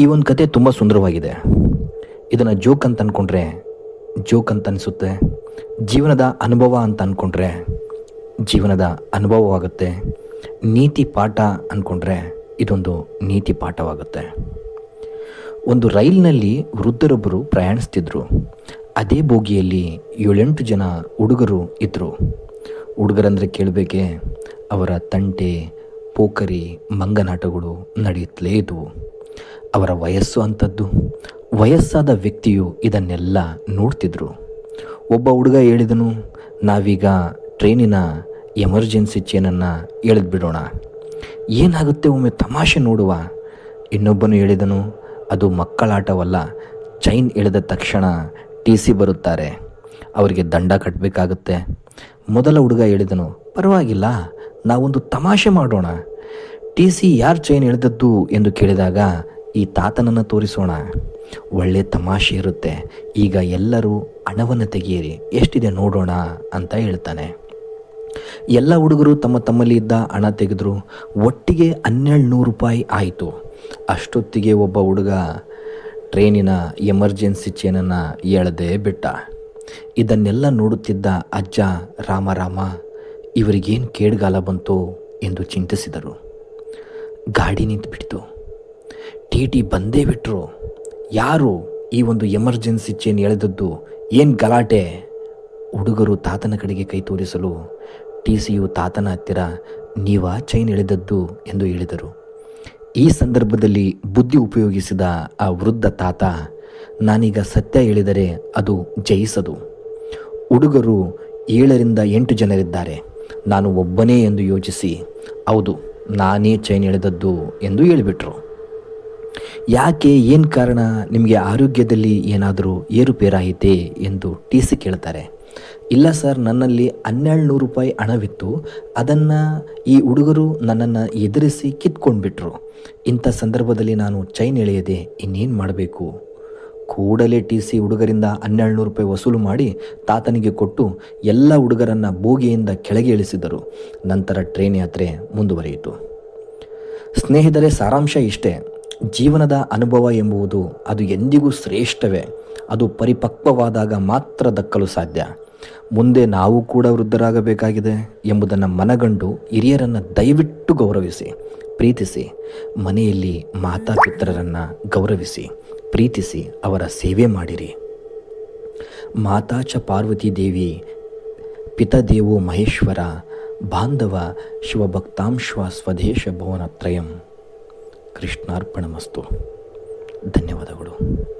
ಈ ಒಂದು ಕತೆ ತುಂಬ ಸುಂದರವಾಗಿದೆ. ಇದನ್ನು ಜೋಕ್ ಅಂತ ಅಂದ್ಕೊಂಡ್ರೆ ಜೋಕ್ ಅಂತ ಅನಿಸುತ್ತೆ. ಜೀವನದ ಅನುಭವ ಅಂತ ಅಂದ್ಕೊಂಡ್ರೆ ಜೀವನದ ಅನುಭವವಾಗುತ್ತೆ. ನೀತಿ ಪಾಠ ಅಂದ್ಕೊಂಡ್ರೆ ಇದೊಂದು ನೀತಿ ಪಾಠವಾಗುತ್ತೆ. ಒಂದು ರೈಲ್ನಲ್ಲಿ ವೃದ್ಧರೊಬ್ಬರು ಪ್ರಯಾಣಿಸ್ತಿದ್ರು. ಅದೇ ಬೋಗಿಯಲ್ಲಿ ಏಳೆಂಟು ಜನ ಹುಡುಗರು ಇದ್ದರು ಹುಡುಗರಂದರೆ ಕೇಳಬೇಕೆ, ಅವರ ತಂಟೆ ಪೋಕರಿ ಮಂಗನಾಟಗಳು ನಡೆಯುತ್ತಲೇ ಇದ್ವು. ಅವರ ವಯಸ್ಸು ಅಂಥದ್ದು. ವಯಸ್ಸಾದ ವ್ಯಕ್ತಿಯು ಇದನ್ನೆಲ್ಲ ನೋಡ್ತಿದ್ರು. ಒಬ್ಬ ಹುಡುಗ ಹೇಳಿದನು, ನಾವೀಗ ಟ್ರೈನಿನ ಎಮರ್ಜೆನ್ಸಿ ಚೇನನ್ನು ಎಳೆದ್ಬಿಡೋಣ ಏನಾಗುತ್ತೆ ಒಮ್ಮೆ ತಮಾಷೆ ನೋಡುವ? ಇನ್ನೊಬ್ಬನು ಹೇಳಿದನು, ಅದು ಮಕ್ಕಳಾಟವಲ್ಲ, ಚೈನ್ ಎಳೆದ ತಕ್ಷಣ ಟಿ ಸಿ ಬರುತ್ತಾರೆ. ಅವರಿಗೆ ದಂಡ ಕಟ್ಟಬೇಕಾಗುತ್ತೆ ಮೊದಲ ಹುಡುಗ ಹೇಳಿದನು, ಪರವಾಗಿಲ್ಲ, ನಾವೊಂದು ತಮಾಷೆ ಮಾಡೋಣ. ಟಿ ಸಿ ಯಾರು ಚೈನ್ ಎಳೆದದ್ದು ಎಂದು ಕೇಳಿದಾಗ, ಈ ತಾತನನ್ನು ತೋರಿಸೋಣ. ಒಳ್ಳೆ ತಮಾಷೆ ಇರುತ್ತೆ. ಈಗ ಎಲ್ಲರೂ ಹಣವನ್ನು ತೆಗೆಯಿರಿ. ಎಷ್ಟಿದೆ ನೋಡೋಣ ಅಂತ ಹೇಳ್ತಾನೆ. ಎಲ್ಲ ಹುಡುಗರು ತಮ್ಮ ತಮ್ಮಲ್ಲಿ ಇದ್ದ ಹಣ ತೆಗೆದ್ರು. ಒಟ್ಟಿಗೆ ಹನ್ನೆರಡು ನೂರು ರೂಪಾಯಿ ಆಯಿತು. ಅಷ್ಟೊತ್ತಿಗೆ ಒಬ್ಬ ಹುಡುಗ ಟ್ರೈನಿನ ಎಮರ್ಜೆನ್ಸಿ ಚೇನನ್ನು ಎಳೆದೇ ಬಿಟ್ಟ. ಇದನ್ನೆಲ್ಲ ನೋಡುತ್ತಿದ್ದ ಅಜ್ಜ, ರಾಮ ರಾಮ, ಇವರಿಗೇನು ಕೇಡ್ಗಾಲ ಬಂತು? ಎಂದು ಚಿಂತಿಸಿದರು. ಗಾಡಿ ನಿಂತುಬಿಡ್ತು. ಟಿ ಟಿ ಬಂದೇ ಬಿಟ್ಟರು ಯಾರು ಈ ಒಂದು ಎಮರ್ಜೆನ್ಸಿ ಚೇನ್ ಎಳೆದದ್ದು? ಏನು ಗಲಾಟೆ? ಹುಡುಗರು ತಾತನ ಕಡೆಗೆ ಕೈ ತೋರಿಸಲು ಟಿ ಸಿಯು ತಾತನ ಹತ್ತಿರ, ನೀವ ಚೈನ್ ಎಳೆದದ್ದು ಎಂದು ಹೇಳಿದರು. ಈ ಸಂದರ್ಭದಲ್ಲಿ ಬುದ್ಧಿ ಉಪಯೋಗಿಸಿದ ಆ ವೃದ್ಧ ತಾತ, ನಾನೀಗ ಸತ್ಯ ಹೇಳಿದರೆ ಅದು ಜಯಿಸದು. ಹುಡುಗರು ಏಳರಿಂದ ಎಂಟು ಜನರಿದ್ದಾರೆ. ನಾನು ಒಬ್ಬನೇ ಎಂದು ಯೋಚಿಸಿ. ಹೌದು ನಾನೇ ಚೈನ್ ಎಳೆದದ್ದು ಎಂದು ಹೇಳಿಬಿಟ್ರು. ಯಾಕೆ ಏನು ಕಾರಣ? ನಿಮಗೆ ಆರೋಗ್ಯದಲ್ಲಿ ಏನಾದರೂ ಏರುಪೇರಾಯಿತೆ ಎಂದು ಟಿ ಸಿ ಕೇಳ್ತಾರೆ. ಇಲ್ಲ ಸರ್, ನನ್ನಲ್ಲಿ ಹನ್ನೆರಡು ನೂರು ರೂಪಾಯಿ ಹಣವಿತ್ತು. ಅದನ್ನು ಈ ಹುಡುಗರು ನನ್ನನ್ನು ಎದುರಿಸಿ ಕಿತ್ಕೊಂಡ್ಬಿಟ್ರು. ಇಂಥ ಸಂದರ್ಭದಲ್ಲಿ ನಾನು ಚೈನ್ ಎಳೆಯದೆ ಇನ್ನೇನು ಮಾಡಬೇಕು? ಕೂಡಲೇ ಟಿ ಸಿ ಹುಡುಗರಿಂದ ಹನ್ನೆರಡು ನೂರು ರೂಪಾಯಿ ವಸೂಲು ಮಾಡಿ ತಾತನಿಗೆ ಕೊಟ್ಟು ಎಲ್ಲ ಹುಡುಗರನ್ನು ಬೋಗಿಯಿಂದ ಕೆಳಗೆ ಇಳಿಸಿದರು. ನಂತರ ಟ್ರೈನ್ ಯಾತ್ರೆ ಮುಂದುವರಿಯಿತು. ಸ್ನೇಹಿತರೆ, ಸಾರಾಂಶ ಇಷ್ಟೇ. ಜೀವನದ ಅನುಭವ ಎಂಬುವುದು ಅದು ಎಂದಿಗೂ ಶ್ರೇಷ್ಠವೇ. ಅದು ಪರಿಪಕ್ವವಾದಾಗ ಮಾತ್ರ ದಕ್ಕಲು ಸಾಧ್ಯ. ಮುಂದೆ ನಾವು ಕೂಡ ವೃದ್ಧರಾಗಬೇಕಾಗಿದೆ ಎಂಬುದನ್ನು ಮನಗಂಡು ಹಿರಿಯರನ್ನು ದಯವಿಟ್ಟು ಗೌರವಿಸಿ, ಪ್ರೀತಿಸಿ, ಮನೆಯಲ್ಲಿ ಮಾತಾಪಿತರನ್ನು ಗೌರವಿಸಿ. ಪ್ರೀತಿಸಿ ಅವರ ಸೇವೆ ಮಾಡಿರಿ. ಮಾತಾಚ ಪಾರ್ವತಿ ದೇವಿ, ಪಿತದೇವೋ ಮಹೇಶ್ವರ, ಬಾಂಧವ ಶಿವಭಕ್ತಾಂಶ್ವ ಸ್ವದೇಶ ಭುವನತ್ರಯಂ. ಕೃಷ್ಣಾರ್ಪಣಮಸ್ತು. ಧನ್ಯವಾದಗಳು.